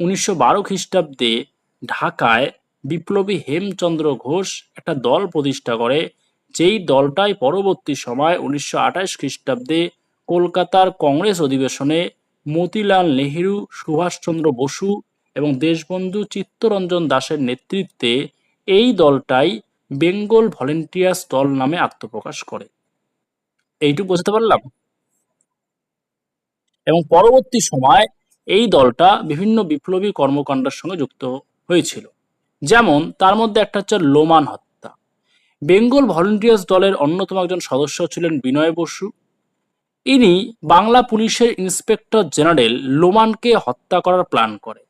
উনিশশো বারো খ্রিস্টাব্দে ঢাকায় বিপ্লবী হেমচন্দ্র ঘোষ একটা দল প্রতিষ্ঠা করে, যেই দলটাই পরবর্তী সময় উনিশশো আঠাশ খ্রিস্টাব্দে কলকাতার কংগ্রেস অধিবেশনে মতিলাল নেহেরু, সুভাষচন্দ্র বসু এবং দেশবন্ধু চিত্তরঞ্জন দাসের নেতৃত্বে এই দলটাই বেঙ্গল ভলেন্টিয়ার্স দল নামে আত্মপ্রকাশ করে। এইটুকু বুঝতে পারলাম? এবং পরবর্তী সময় এই দলটা বিভিন্ন বিপ্লবী কর্মকাণ্ডের সঙ্গে যুক্ত হয়েছিল। যেমন, তার মধ্যে একটা হচ্ছে লোমান হত্যা। বেঙ্গল ভলেন্টিয়ার্স দলের অন্যতম একজন সদস্য ছিলেন বিনয় বসু। ইনি বাংলা পুলিশের ইন্সপেক্টর জেনারেল লোমানকে হত্যা করার প্ল্যান করে।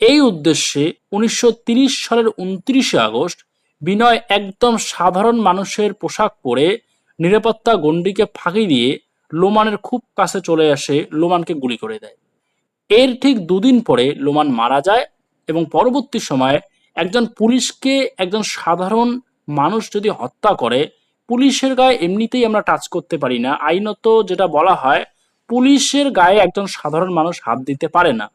এই উদ্দেশ্যে উনিশশো সালের উনত্রিশে আগস্ট বিনয় একদম সাধারণ মানুষের পোশাক পরে নিরাপত্তা গণ্ডিকে ফাঁকি দিয়ে লোমানের খুব কাছে চলে আসে, লোমানকে গুলি করে দেয়। এর ঠিক দুদিন পরে লোমান মারা যায় এবং পরবর্তী সময়ে একজন পুলিশকে একজন সাধারণ মানুষ যদি হত্যা করে, পুলিশের গায়ে এমনিতেই আমরা টাচ করতে পারি না। আইনত যেটা বলা হয়, পুলিশের গায়ে একজন সাধারণ মানুষ হাত দিতে পারে না।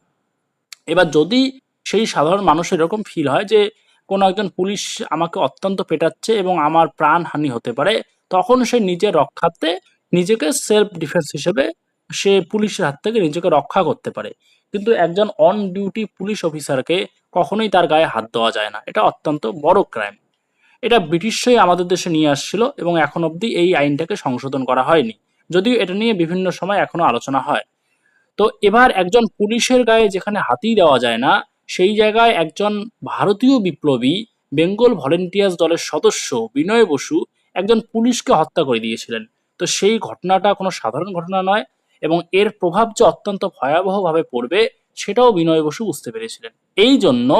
এবার যদি সেই সাধারণ মানুষের এরকম ফিল হয় যে কোনো একজন পুলিশ আমাকে অত্যন্ত পেটাচ্ছে এবং আমার প্রাণহানি হতে পারে, তখন সে নিজের রক্ষার্থে নিজেকে সেলফ ডিফেন্স হিসেবে সে পুলিশের হাত থেকে নিজেকে রক্ষা করতে পারে। কিন্তু একজন অন ডিউটি পুলিশ অফিসারকে কখনোই তার গায়ে হাত দেওয়া যায় না। এটা অত্যন্ত বড় ক্রাইম এটা ব্রিটিশই আমাদের দেশে নিয়ে আসছিল এবং এখন অবধি এই আইনটাকে সংশোধন করা হয়নি। যদিও এটা নিয়ে বিভিন্ন সময় এখনও আলোচনা হয়। তো এবার একজন পুলিশের গায়ে যেখানে হাতই দেওয়া যায় না, সেই জায়গায় একজন ভারতীয় বিপ্লবী, বেঙ্গল ভলেন্টিয়ার্স দলের সদস্য বিনয় বসু একজন পুলিশকে হত্যা করে দিয়েছিলেন। তো সেই ঘটনাটা কোনো সাধারণ ঘটনা নয় এবং এর প্রভাব যে অত্যন্ত ভয়াবহভাবে পড়বে, সেটাও বিনয় বসু বুঝতে পেরেছিলেন। এই জন্য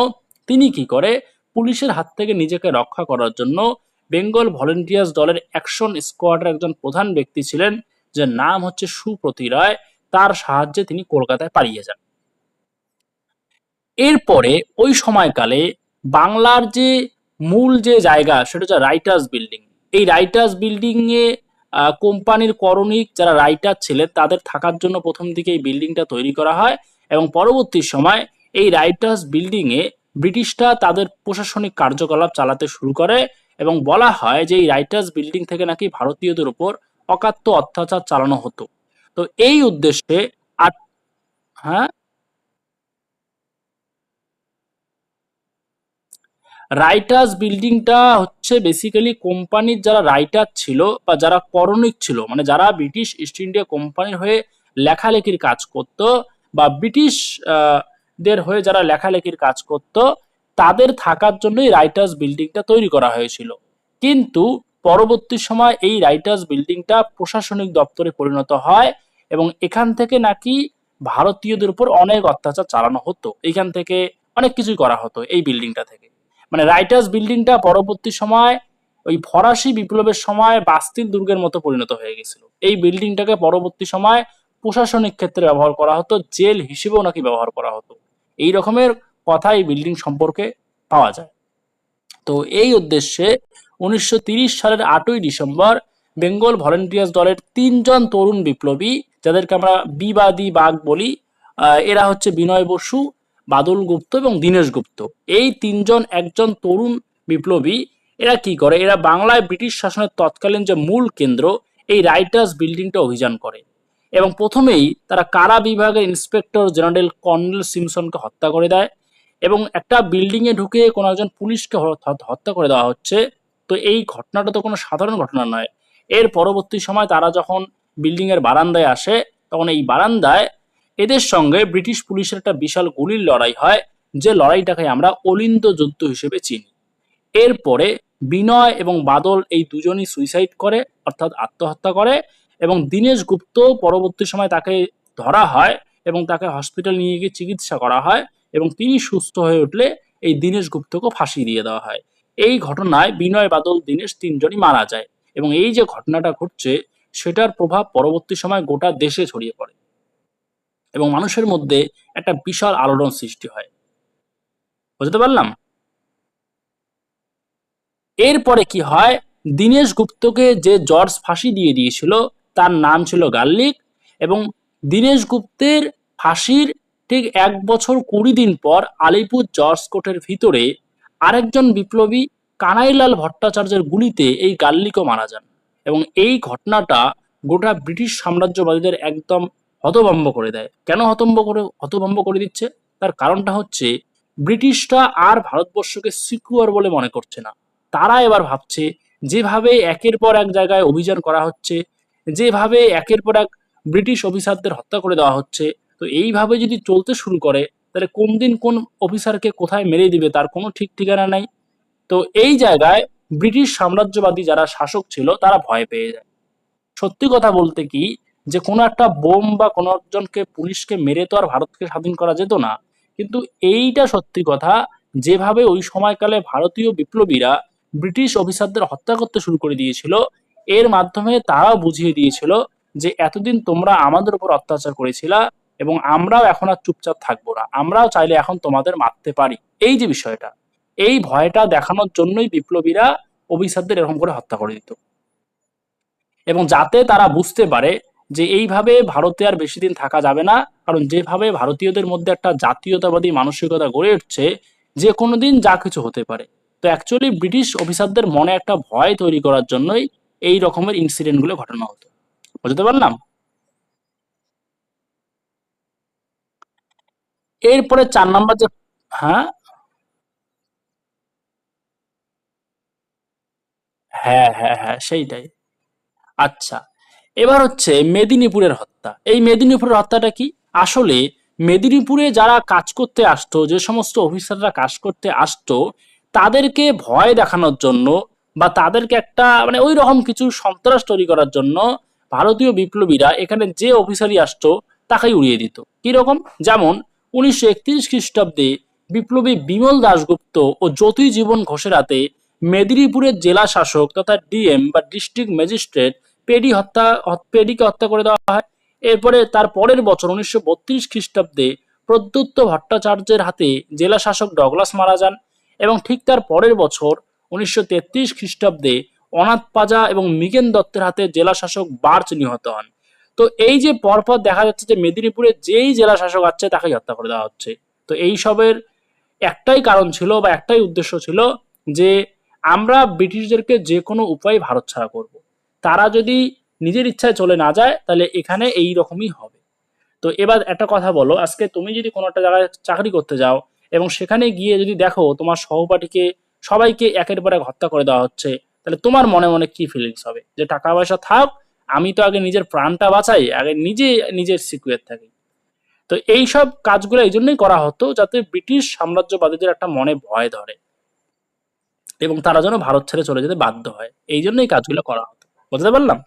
তিনি কি করে, পুলিশের হাত থেকে নিজেকে রক্ষা করার জন্য বেঙ্গল ভলেন্টিয়ার্স দলের অ্যাকশন স্কোয়াডের একজন প্রধান ব্যক্তি ছিলেন, যার নাম হচ্ছে সুপ্রতি রায়, তার সাহায্যে তিনি কলকাতায় পালিয়ে যান। এরপরে ওই সময়কালে বাংলার যে মূল যে জায়গা, সেটা হচ্ছে রাইটার্স বিল্ডিং। এই রাইটার্স বিল্ডিং এ কোম্পানির করণিক যারা রাইটার ছিলেন, তাদের থাকার জন্য প্রথম দিকে এই বিল্ডিংটা তৈরি করা হয় এবং পরবর্তী সময় এই রাইটার্স বিল্ডিং এ ব্রিটিশরা তাদের প্রশাসনিক কার্যকলাপ চালাতে শুরু করে এবং বলা হয় যে এই রাইটার্স বিল্ডিং থেকে নাকি ভারতীয়দের উপর অকাত্য অত্যাচার চালানো হতো। তো এই উদ্দেশ্যে হ্যাঁ? রাইটার্স বিল্ডিংটা হচ্ছে বেসিক্যালি কোম্পানির যারা রাইটার ছিল বা যারা করণিক ছিল মানে যারা ব্রিটিশ ইস্ট ইন্ডিয়া কোম্পানির হয়ে লেখালেখির কাজ করত বা ব্রিটিশ দের হয়ে যারা লেখালেখির কাজ করত, তাদের থাকার জন্যই রাইটার্স বিল্ডিংটা তৈরি করা হয়েছিল। কিন্তু পরবর্তী সময় এই রাইটার্স বিল্ডিংটা প্রশাসনিক দপ্তরে পরিণত হয় এবং এখান থেকে নাকি ভারতীয়দের উপর অনেক অত্যাচার চালানো হতো। এখান থেকে অনেক কিছুই করা হতো এই বিল্ডিংটা থেকে। মানে রাইটার্স বিল্ডিংটা পরবর্তী সময় ওই ফরাসি বিপ্লবের সময় বাস্তিল দুর্গের মতো পরিণত হয়ে গেছিল। এই বিল্ডিংটাকে পরবর্তী সময় প্রশাসনিক ক্ষেত্রে ব্যবহার করা হতো, জেল হিসেবেও নাকি ব্যবহার করা হতো। এই রকমের কথা এই বিল্ডিং সম্পর্কে পাওয়া যায়। তো এই উদ্দেশ্যে উনিশশো সালের আটই ডিসেম্বর বেঙ্গল ভলেন্টিয়ার্স দলের তিনজন তরুণ বিপ্লবী, যাদেরকে আমরা বিবাদী বাঘ বলি এরা হচ্ছে বিনয় বসু বাদল গুপ্ত এবং দীনেশ গুপ্ত। এই তিনজন একজন তরুণ বিপ্লবী, এরা কি করে? এরা বাংলায় ব্রিটিশ শাসনের তৎকালীন যে মূল কেন্দ্র, এই রাইটার্স বিল্ডিংটা অভিযান করে। এবং প্রথমেই তারা কারা বিভাগের ইন্সপেক্টর জেনারেল কর্নেল সিমসনকে হত্যা করে দেয় এবং একটা বিল্ডিং এ ঢুকে কোনো একজন পুলিশকে হত্যা করে দেওয়া হচ্ছে। তো এই ঘটনাটা তো কোনো সাধারণ ঘটনা নয়। এর পরবর্তী সময় তারা যখন বিল্ডিং এর বারান্দায় আসে, তখন এই বারান্দায় এদের সঙ্গে ব্রিটিশ পুলিশের একটা বিশাল গুলির লড়াই হয়, যে লড়াইটাকে আমরা অলিন্দ যুদ্ধ হিসেবে চিনি। এরপরে বিনয় এবং বাদল এই দুজনই সুইসাইড করে, অর্থাৎ আত্মহত্যা করে এবং দীনেশ গুপ্ত পরবর্তী সময় তাকে ধরা হয় এবং তাকে হসপিটাল নিয়ে গিয়ে চিকিৎসা করা হয় এবং তিনি সুস্থ হয়ে উঠলে এই দীনেশ গুপ্তকে ফাঁসি দিয়ে দেওয়া হয়। এই ঘটনায় বিনয়, বাদল, দীনেশ তিনজনই মারা যায় এবং এই যে ঘটনাটা ঘটছে, সেটার প্রভাব পরবর্তী সময় গোটা দেশে ছড়িয়ে পড়ে। এবং মানুষের মধ্যে একটা বিশাল আলোড়ন সৃষ্টি হয়। বুঝতে পারলাম? এরপরে কি হয়? দীনেশ গুপ্তকে যে জর্জ ফাঁসি দিয়ে দিয়েছিল, তার নাম ছিল গাল্লিক এবং দীনেশ গুপ্তের ফাঁসির ঠিক এক বছর কুড়ি দিন পর আলিপুর জর্জ কোর্টের ভিতরে আরেকজন বিপ্লবী কানাইলাল ভট্টাচার্যের গুলিতে এই গাল্লিকও মারা যান এবং এই ঘটনাটা গোটা ব্রিটিশ সাম্রাজ্যবাদীদের একদম হতভম্ব করে দেয়। কেন হতম্ব করে, হতভম্ব করে দিচ্ছে? তার কারণটা হচ্ছে, ব্রিটিশরা আর ভারতবর্ষকে সিকিউর বলে মনে করছে না। তারা এবার ভাবছে, যেভাবে একের পর এক জায়গায় অভিযান করা হচ্ছে, যেভাবে একের পর এক ব্রিটিশ অফিসারদের হত্যা করে দেওয়া হচ্ছে, তো এইভাবে যদি চলতে শুরু করে, তাহলে কোন দিন কোন অফিসারকে কোথায় মেরে দিবে তার কোনো ঠিক ঠিকানা নাই। তো এই জায়গায় ব্রিটিশ সাম্রাজ্যবাদী যারা শাসক ছিল, তারা ভয় পেয়ে যায়। সত্যি কথা বলতে কি যে কোনো একটা বোম বা কোনো একজনকে পুলিশকে মেরে তো আর ভারতকে স্বাধীন করা যেত না। কিন্তু এইটা সত্যি কথা, যেভাবে ওই সময়কালে ভারতীয় বিপ্লবীরা ব্রিটিশ অফিসারদের হত্যা করতে শুরু করে দিয়েছিল, এর মাধ্যমে তারাও বুঝিয়ে দিয়েছিল যে এতদিন তোমরা আমাদের উপর অত্যাচার করেছিলা এবং আমরাও এখন আর চুপচাপ থাকব না। আমরাও চাইলে এখন তোমাদের মারতে পারি। এই যে বিষয়টা, এই ভয়টা দেখানোর জন্যই বিপ্লবীরা অফিসারদের এরকম করে হত্যা করে দিত। এবং যাতে তারা বুঝতে পারে যে এইভাবে ভারতে আর বেশি দিন থাকা যাবে না, কারণ যেভাবে ভারতীয়দের মধ্যে একটা জাতীয়তাবাদী মানসিকতা গড়ে উঠছে, যে কোনো দিন যা কিছু হতে পারে। তো অ্যাকচুয়ালি ব্রিটিশ অফিসারদের মনে একটা ভয় তৈরি করার জন্যই এই রকমের ইনসিডেন্টগুলো ঘটানো হতো। বুঝতে পারলাম? এরপরে চার নম্বর যে হ্যাঁ? হ্যাঁ হ্যাঁ হ্যাঁ সেইটাই। আচ্ছা। এবার হচ্ছে মেদিনীপুরের হত্যা। এই মেদিনীপুরের হত্যাটা কি? আসলে মেদিনীপুরে যারা কাজ করতে আসতো, যে সমস্ত অফিসাররা কাজ করতে আসতো, তাদেরকে ভয় দেখানোর জন্য বা তাদেরকে একটা মানে ওই রকম কিছু সন্ত্রাস তৈরি করার জন্য ভারতীয় বিপ্লবীরা এখানে যে অফিসারই আসতো, তাকেই উড়িয়ে দিত। কীরকম যেমন উনিশশো একত্রিশ খ্রিস্টাব্দে বিপ্লবী বিমল দাশগুপ্ত ও জ্যোতি জীবন ঘোষের হাতে মেদিনীপুরের জেলা শাসক তথা ডিএম বা ডিস্ট্রিক্ট ম্যাজিস্ট্রেট পেডি হত্যা পেডিকে হত্যা করে দেওয়া হয়। এরপরে তার পরের বছর উনিশশো বত্রিশ খ্রিস্টাব্দে প্রদ্যুত্ত ভট্টাচার্যের হাতে জেলা শাসক ডগলাস মারা যান এবং ঠিক তার পরের বছর উনিশশো তেত্রিশ খ্রিস্টাব্দে অনাথ পাজা এবং মিগেন দত্তের হাতে জেলা শাসক বার্চ নিহত হন। তো এই যে পরপর দেখা যাচ্ছে যে মেদিনীপুরে যেই জেলা শাসক আছে, তাকে হত্যা করে দেওয়া হচ্ছে। তো এই সবের একটাই কারণ ছিল বা একটাই উদ্দেশ্য ছিল যে আমরা ব্রিটিশদেরকে যে কোনো উপায়ে ভারত ছাড়া করব। তারা যদি নিজের ইচ্ছায় চলে না যায়, তাহলে এখানে এই রকমই হবে। তো এবার একটা কথা বলো, আজকে তুমি যদি কোনো একটা জায়গায় চাকরি করতে যাও এবং সেখানে গিয়ে যদি দেখো তোমার সহপাঠীকে সবাইকে একের পর এক হত্যা করে দেওয়া হচ্ছে, তাহলে তোমার মনে মনে কি ফিলিংস হবে? যে টাকা পয়সা থাক, আমি তো আগে নিজের প্রাণটা বাঁচাই, আগে নিজে নিজের সিকিউর থাকি। তো এই সব কাজগুলো এই জন্যই করা হতো যাতে ব্রিটিশ সাম্রাজ্যবাদীদের একটা মনে ভয় ধরে এবং তারা যেন ভারত ছেড়ে চলে যেতে বাধ্য হয়। এই জন্যই কাজগুলো করা হতো। বুঝতে পারলাম?